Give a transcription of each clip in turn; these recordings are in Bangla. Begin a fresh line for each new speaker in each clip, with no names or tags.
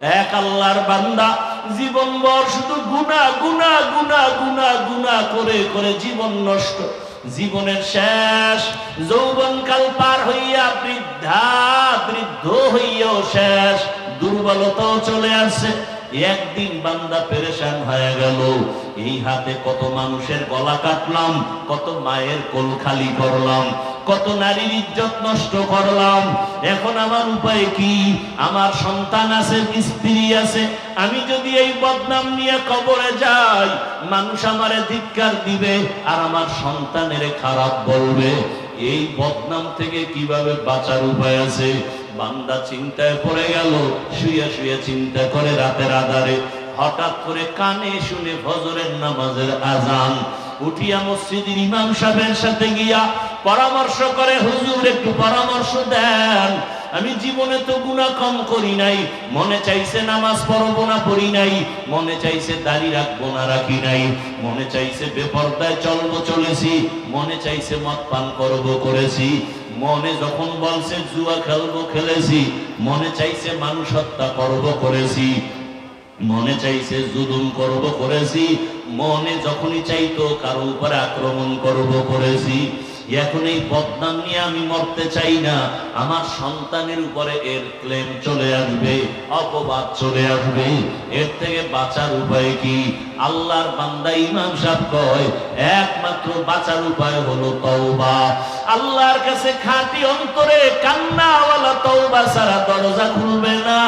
এক আল্লাহর বান্দা জীবন ভর শুধু গুনা গুনা গুনা গুনা গুনা করে করে জীবন নষ্ট। জীবনের শেষ, যৌবনকাল পার হইয়া বৃদ্ধা, বৃদ্ধ হইয়াও শেষ। দুর্বলতাও চলে আসছে। একদিন বান্দা পেরেশান হয়ে গেল। এই হাতে কত মানুষের গলা কাটলাম, কত মায়ের কোল খালি করলাম। কত নারীর ইজ্জত নষ্ট করলাম। এখন আমার উপায় কি? আমার সন্তান আছে, স্ত্রী আছে। আমি যদি এই বদনাম নিয়ে কবরে যাই, মানুষ আমারে ধিক্কার দিবে আর আমার সন্তানের খারাপ বলবে। এই বদনাম থেকে কীভাবে বাঁচার উপায় আছে? বান্দা চিন্তায় পড়ে গেল, শুয়ে শুয়ে চিন্তা করে রাতের আধারে। হঠাৎ করে কানে শুনে ফজরের নামাজের আজান উঠিয়া মসজিদের ইমাম সাহেবের সাথে গিয়া পরামর্শ করে, হুজুর, একটু পরামর্শ দেন। আমি জীবনে তো গুণা কম করি নাই। মনে চাইছে নামাজ পড়ব না, পড়ি নাই। মনে চাইছে দাড়ি রাখব না, রাখি নাই। মনে চাইছে বেপর্দায় চলবো, চলেছি। মনে চাইছে মদ পান করব, করেছি। মনে যখন বলছে, জুয়া খেলব, খেলেছি। মনে চাইছে মানুষ হত্যা করব, করেছি। মনে চাইছে জুলুম করব, করেছি। মনে যখনই চাইতো কারও উপরে আক্রমণ করব, করেছি। এখন এই বদনাম নিয়ে আমি মরতে চাই না। আমার সন্তানের উপরে এর ক্লেম চলে আসবে, অপবাদ চলে আসবে। এর থেকে বাঁচার উপায় কি? আল্লাহর বান্দা ইমাম সাহেব কয়, একমাত্র বাঁচার উপায় হলো তওবা। আল্লাহর কাছে খাঁটি অন্তরে কান্নাওয়ালা তওবা ছাড়া দরজা খুলবে না।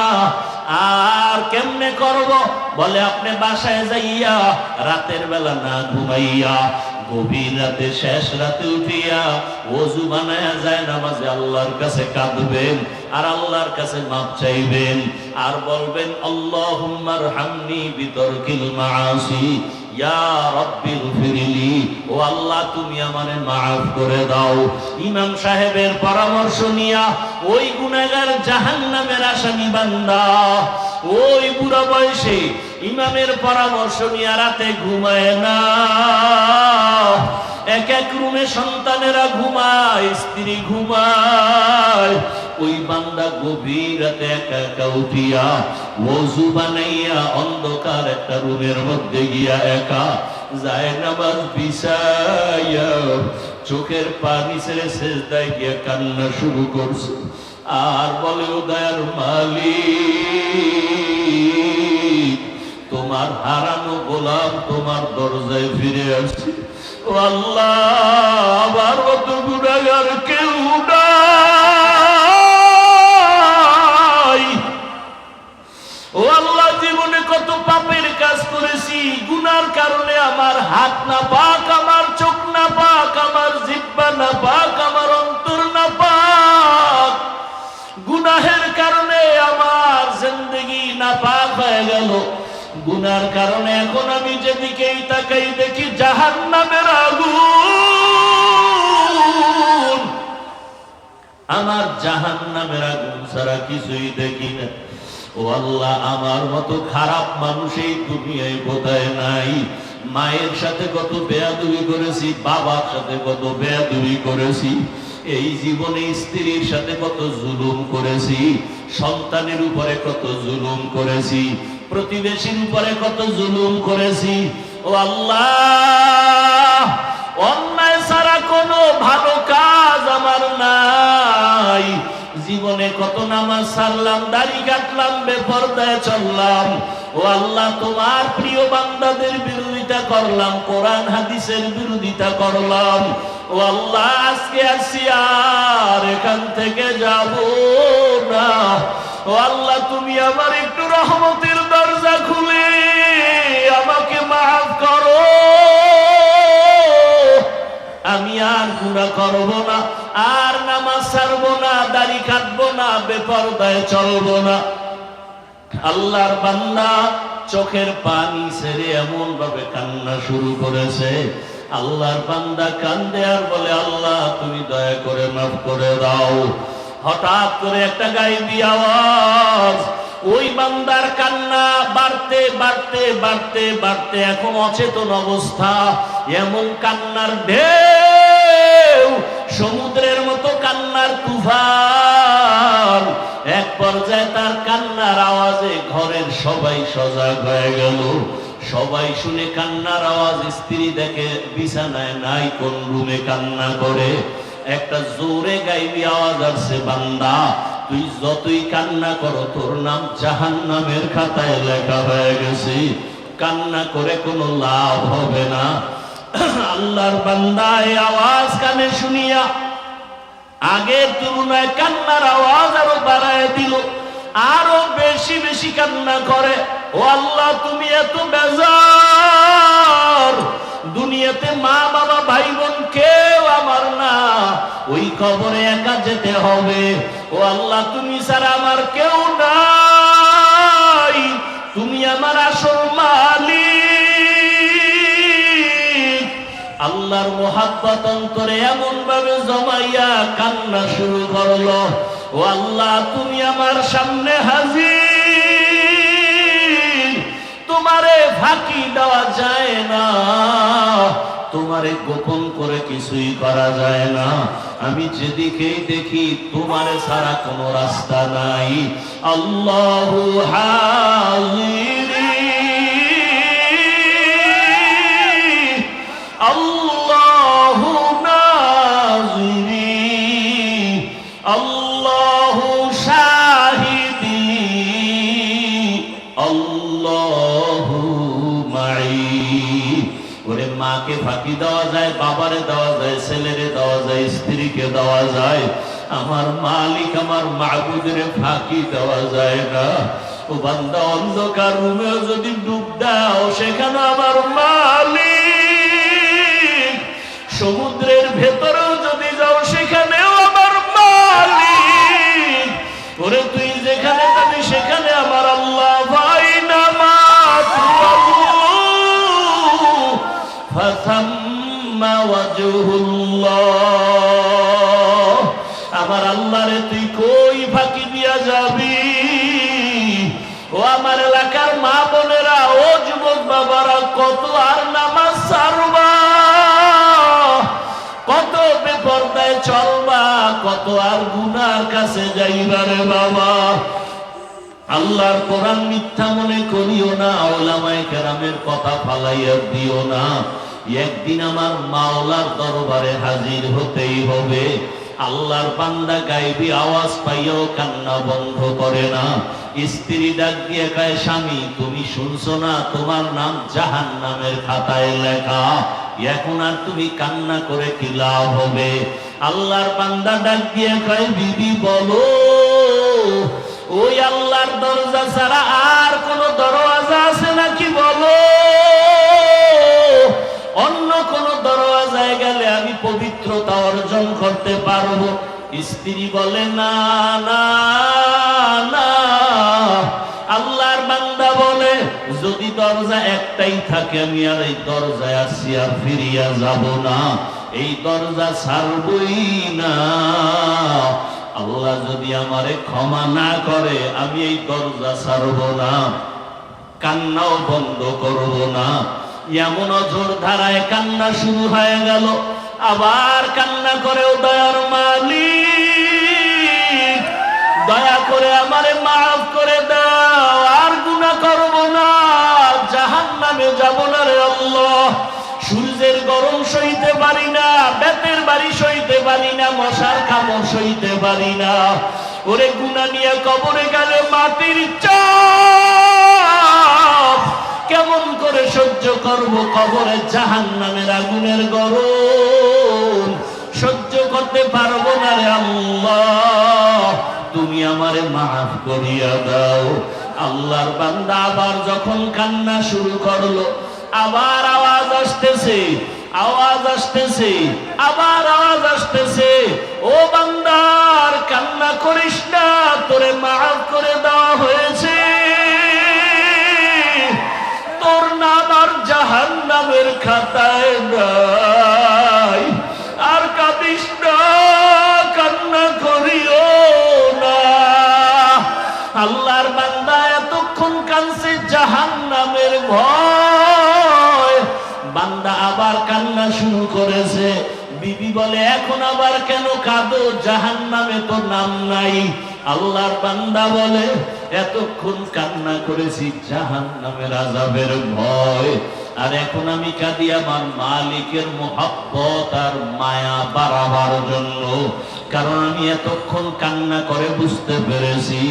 আর কেমনে করব? বলে, আপনি বাসায় যাইয়া রাতের বেলা না ঘুমাইয়া গভীর রাতে শেষ রাতে উঠিয়া ওজু বানায়া যায়, নামাজে আল্লাহর কাছে কাঁদবেন আর আল্লাহর কাছে মাপ চাইবেন আর বলবেন আল্লাহুম্মার হামনি বিতর্কিল মাআসি। ওই বয়সে ইমামের পরামর্শ নিয়ে রাতে ঘুমায় না। এক এক রুমে সন্তানেরা ঘুমায়, স্ত্রী ঘুমায়। ওই বান্দা গভীর একা অন্ধকার একটা রুমের মধ্যে গিয়া একা। যায় নামাজ চোখের পানি ছেড়ে গিয়া কান্না শুরু করছে। আর বলে, ও দয়ার মালিক, তোমার হারানো গোলাম তোমার দরজায় ফিরে আসছে। আল্লাহ, আবার কত গুণাগার কেউ নাই। দেখি জাহান নামের আগুন। আমার জাহান নামের আগুন ছাড়া কিছুই দেখি না। ও আল্লাহ, আমার মতো খারাপ মানুষ এই দুনিয়ায় বোধহয় নাই? মায়ের সাথে কত বেয়াদুবি করেছি, বাবার সাথে কত বেয়াদুবি করেছি, এই জীবনে স্ত্রীর সাথে কত জুলুম করেছি, সন্তানের উপরে কত জুলুম করেছি, প্রতিবেশীর উপরে কত জুলুম করেছি জীবনে কত নামাজ সারলাম দাড়ি কাটলাম, বেপরদায় চললাম। ও আল্লাহ, তোমার প্রিয় বান্দাদের বিরোধিতা করলাম, কোরআন, হাদিসের বিরোধিতা করলাম। ও আল্লাহ, আজকে আসি আর এখান থেকে যাব না। ও আল্লাহ, তুমি আমার একটু রহমতের আমি আর গুণা করব না, আর নামাজ ছাড়বো না, দাড়ি কাটবো না, বেপরদায় চলবো না। আল্লাহর বান্দা চোখের পানি ছেড়ে এমন ভাবে কান্না শুরু করেছে। আল্লাহর বান্দা কান্দে আর বলে, আল্লাহ, তুমি দয়া করে মাফ করে দাও। হঠাৎ করে একটা গাইবি আওয়াজ ওই বান্দার কান্না বাড়তে বাড়তে বাড়তে বাড়তে এখন অচেতন অবস্থা। এমন কান্নার ঢেউ, সমুদ্রের মতো কান্নার তুফান। এক পর্যায়ে তার কান্নার আওয়াজে ঘরের সবাই সজাগ হয়ে গেল। সবাই শুনে কান্নার আওয়াজ, স্ত্রী দেখে বিছানায় নাই, কোন রুমে কান্না করে। একটা জোরে গাইবি আওয়াজ আসছে বান্দা। তুই যতই কান্না করো, তোর নাম জাহান নামের খাতায় লেখা হয়ে গেছে। কান্না করে কোনো লাভ হবে না। আল্লাহর বান্দা এই আওয়াজ কানে শুনিয়া আগের তুলনায় কান্নার আওয়াজ আরও বাড়ায় দিল। আরও বেশি বেশি কান্না করে, ও আল্লাহ, তুমি এত বেজার। দুনিয়াতে মা বাবা ভাই বোন কেউ আমার না, ওই কবরে একা যেতে হবে। ও আল্লাহ, তুমি ছাড়া আমার কেউ নাই। তুমি আমার আসল মালিক। আল্লাহর মোহাব্বত অন্তরে এমন ভাবে জমাইয়া কান্না শুরু করল। ও আল্লাহ, তুমি আমার সামনে হাজির। তোমারে ফাঁকি দেওয়া যায় না। তোমারে গোপন করে কিছুই করা যায় না। আমি যেদিকেই দেখি তোমারে ছাড়া কোনো রাস্তা নাই। আল্লাহ আল্লাহ দেওয়া যায়। আমার মালিক আমার মাহবুদের ফাঁকি দেওয়া যায় না। ও বান্দা, অন্ধকার রুমেও যদি ডুব দাও, সেখানে আমার মালিক কত আর গুনার কাছে যাইবারে বাবা? আল্লাহর কোরআন মিথ্যা মনে করিও না, ওলামায়ে কেরামের কথা ফালাইয়া দিও না। একদিন আমার মাওলার দরবারে হাজির হতেই হবে। আল্লাহর বান্দা গাইবি আওয়াজ পাইয়াও কান্না বন্ধ করে না। স্ত্রী ডাক দিয়ে কয়, স্বামী, তুমি শুনছো না, তোমার নাম জাহান নামের খাতায় লেখা। এখন আর তুমি কান্না করে কি লাভ হবে? আল্লাহর বান্দা ডাক দিয়ে কয়, বিবি, বলো, ওই আল্লাহর দরজা ছাড়া আর কোন দরওয়াজা আছে নাকি? বলো, অন্য কোন দরওয়াজায় গেলে আমি পবিত্রতা অর্জন করতে পারব। স্ত্রী বলে, না না না। আল্লাহর বান্দা বলে, যদি দরজা একটাই থাকে, আমি আর এই দরজায় আসি আর ফিরিয়া যাব না। এই দরজা ছাড়বই না। আল্লাহ যদি আমারে ক্ষমা না করে, আমি এই দরজা ছাড়ব না। কান্নাও বন্ধ করব না। এমন অঝোর ধারায় কান্না শুরু হয়ে গেল। আবার কান্না করেও দয়ার মালিক। দয়া করে আমারে মাফ করে দাও, আর গুনাহ করব না। জাহান নামে যাব না। সূর্যের গরম সইতে পারি না, বেতের বাড়ি সইতে পারি না, মশার কামড় সইতে পারি না। ওরে গুনা নিয়ে কবরে গেলে মাটির চাপ। কেমন করে সহ্য করব কবরে জাহান নামের আগুনের গরম? সহ্য করতে পারব না রে আল্লাহ। তুমি আমারে মাফ করিয়া দাও। আল্লাহর বান্দা আবার যখন কান্না শুরু করল আবার আওয়াজ আসতেছে আওয়াজ আসতেছে, আবার আওয়াজ আসতেছে। ও বান্দার, কান্না করিস না, তোরে মাফ করে দেওয়া হয়েছে। তোর নাম আর জাহান নামের খাতায় নাই। আর কাঁদিস না, কান্না করিও না। আল্লাহর বান্দা এতক্ষণ কানছে জাহান নামের ভয়। বান্দা আবার কান্না শুরু করেছে। বিবি বলে, এখন আবার কেন কাঁদো? জাহান নামে তো নাম নাই। আল্লাহর বান্দা বলে, এতক্ষণ কান্না করেছি জাহান নামের আজাবের ভয়। আর এখন আমি কাঁদি আমার মালিকের মোহাব্বত আর মায়া বাড়াবার জন্য। কারণ আমি এতক্ষণ কান্না করে বুঝতে পেরেছি,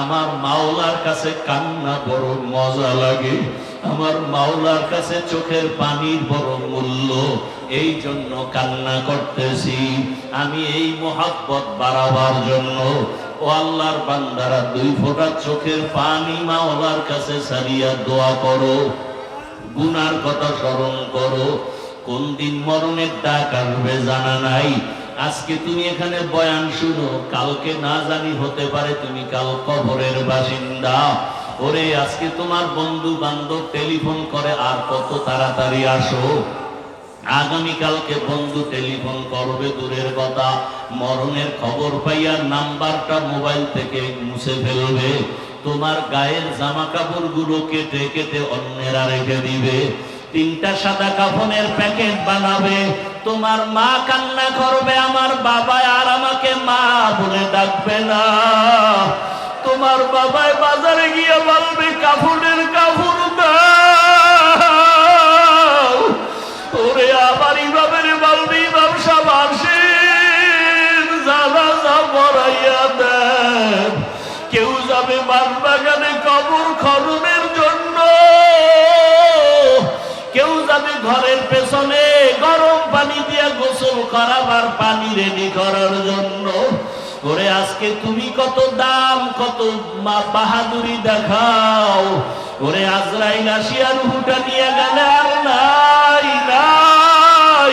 আমার মাওলার কাছে কান্না বড় মজা লাগে। আমার মাওলার কাছে চোখের পানির বড় মূল্য। এই জন্য কান্না করতেছি। আমি এই মোহাব্বত বাড়াবার জন্য। ও আল্লাহর বান্দারা, দুই ফোঁটা চোখের পানি মাওলার কাছে সারিয়া দোয়া করো। গুনার কথা স্মরণ করো। কোন দিন মরণের ডাক আসবে জানা নাই। আজকে তুমি এখানে বয়ান শুনো। কালকে না জানি হতে পারে তুমি কাল কবরের বাসিন্দা। ওরে, আজকে তোমার বন্ধু বান্ধব টেলিফোন করে, আর কত তাড়াতাড়ি আসো। আগামীকালকে বন্ধু টেলিফোন করবে, দূরের কথা। মরণের খবর পাইয়া নাম্বারটা মোবাইল থেকে মুছে ফেলবে। তোমার গায়ের জামা কাপড়গুলো কেটে কেটে অন্যেরা রেখে দিবে। তিনটা সাদা কাফনের প্যাকেট বানাবে। তোমার মা কান্না করবে, আমার বাবা আর আমাকে মা বলে ডাকবে না। তোমার বাবাই বাজারে গিয়ে রেডি করার জন্য। করে আজকে তুমি কত দাম, কত মা- বাহাদুরি দেখাও। ওরে, আজরাইল আসিয়া রুহুটা নিয়ে গেলে। আর নাই নাই।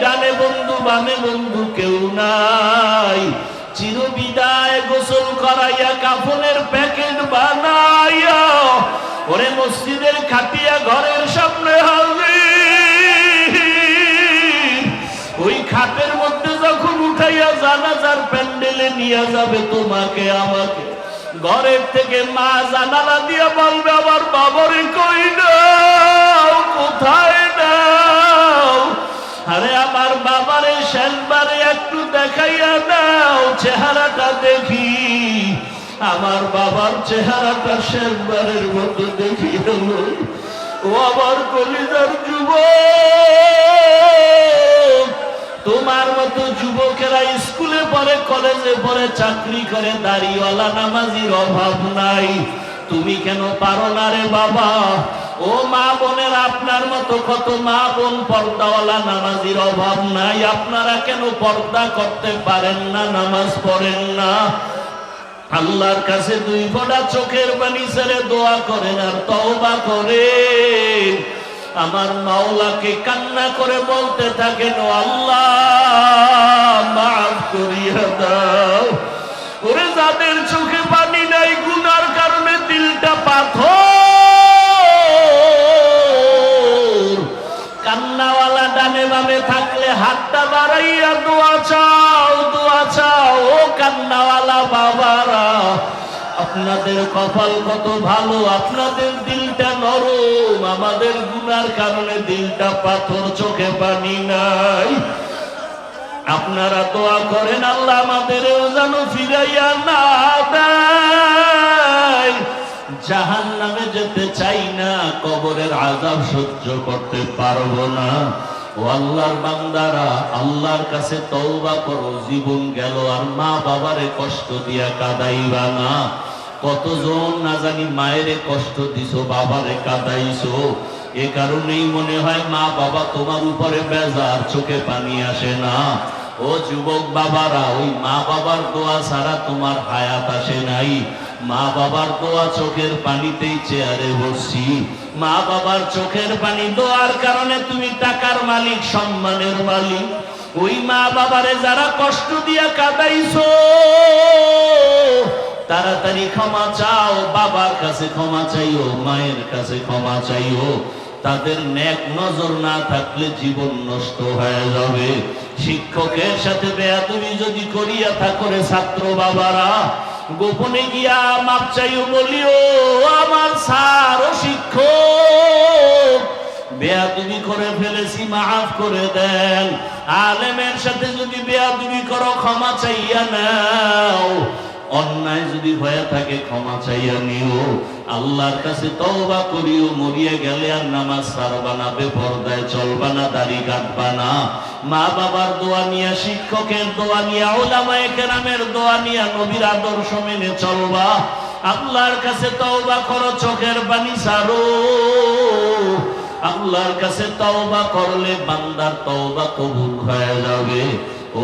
ডানে বন্ধু, বামে বন্ধু কেউ নাই। চিরবিদায় গোসল করাইয়া কাফনের প্যাকেট বানাইয়া, ওরে, মসজিদের খাটিয়া ঘরের সামনে হাজির উঠাইয়া জানাজার প্যান্ডেলে নিয়ে যাবে তোমাকে, আমাকে। ঘরের থেকে মা জানালা দিয়ে বলবে, আমার বাবারে কই কোথায় নাও? আরে আমার বাবারে শেষবারে একটু দেখাইয়া দাও চেহারাটা দেখি। আমার বাবার চেহারাটা শেষবারের মতো দেখি ও আমার কলিজার যুবক। তোমার মতো যুবকেরা স্কুলে পড়ে, কলেজে পড়ে, চাকরি করে দাড়িওয়ালা নামাজির অভাব নাই। তুমি কেন পারো না রে বাবা? ও মা বোনের, আপনার মতো কত মা বোন পর্দাওয়ালা নামাজির অভাব নাই। আপনারা কেন পর্দা করতে পারেন না, নামাজ পড়েন না? আল্লাহর কাছে দুই ফোঁটা চোখের পানি ছেড়ে দোয়া করেন আর তওবা করেন। আমার মাওলাকে কান্না করে বলতে থাকেন আল্লাহ, মাফ করিয়া দাও। ওরে, যাদের চোখে পানি নাই, গুনার কারণে দিলটা পাথর। কান্নাওয়ালা ডানে বামে থাকলে হাতটা বাড়াইয়া দোয়া চাও দোয়া চাও। ও কান্নাওয়ালা বাবারা আপনাদের কপাল কত ভালো, আপনাদের দিলটা নরম, আমাদের গুনার কারণে দিলটা পাথর চোখে পানি নাই। আপনারা দোয়া করেন, আল্লাহ আমাদেরও যেন ফিরাইয়া না দেয়। জাহান নামে যেতে চাই না, কবরের আজাব সহ্য করতে পারব না। ও আল্লাহর বান্দারা, আল্লাহর কাছে তওবা করো, জীবন গেল আর মা বাবারে কষ্ট দিয়া কাদাইবা না। কতজন না জানি মায়েরে কষ্ট দিছো, বাবারে কাদাইছো। এ কারণেই মনে হয় মা বাবা তোমার উপরে বেজার, চোখে পানি আসে না। ও যুবক বাবারা, ওই মা বাবার দোয়া ছাড়া তোমার হায়াত আসে নাই। মা বাবার দোয়া চোখের পানিতেই চেয়ারে বসছি। মা বাবার চোখের পানি দোয়ার কারণে তুমি টাকার মালিক, সম্মানের মালিক। ওই মা বাবারে যারা কষ্ট দিয়া কাদাইছো তাড়াতাড়ি ক্ষমা চাও, বাবার কাছে ক্ষমা চাইও, মায়ের কাছে ক্ষমা চাইও। তাদের ন্যাক নজর না থাকলে জীবন নষ্ট হয়ে যাবে। শিক্ষকের সাথে বেয়াদবি যদি করিয়া থাকরে ছাত্র বাবারা, গোপনে গিয়া মাপ চাইও, বলিও, আমার স্যার ও শিক্ষক, বেয়াদবি করে ফেলে ফেলেছি, মাফ করে দেন। আলেমের সাথে যদি বেয়াদবি করো, ক্ষমা চাইয়া নাও। অন্যায় যদি হয়ে থাকে, ক্ষমা চাইয়া নিও। আল্লাহর কাছে তওবা করিও, মরিয়ে গেলে আর নামাজ সারবা না, বেপরদায় চলবা না, দাড়ি কাটবা না। মা বাবার দোয়া নিয়া, শিক্ষকের দোয়া নিয়া, ওলামায়ে কেরামের দোয়া নিয়া, নবীর আদর্শ মেনে চলবা। আল্লাহর কাছে তওবা করো, চোখের পানি সারো আল্লাহর কাছে তওবা করলে বান্দার তওবা কবুল হয়ে যাবে।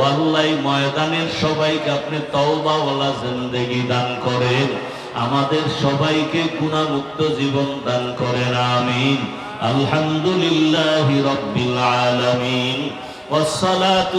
আল্লাহ ময়দানের সবাইকে আপনি তওবাওয়ালা জিন্দেগি দান করেন। আমাদের সবাইকে গুণামুক্ত জীবন দান করেন, আমিন। আলহামদুলিল্লাহ রাব্বিল আলামিন। ওয়াসসালাতু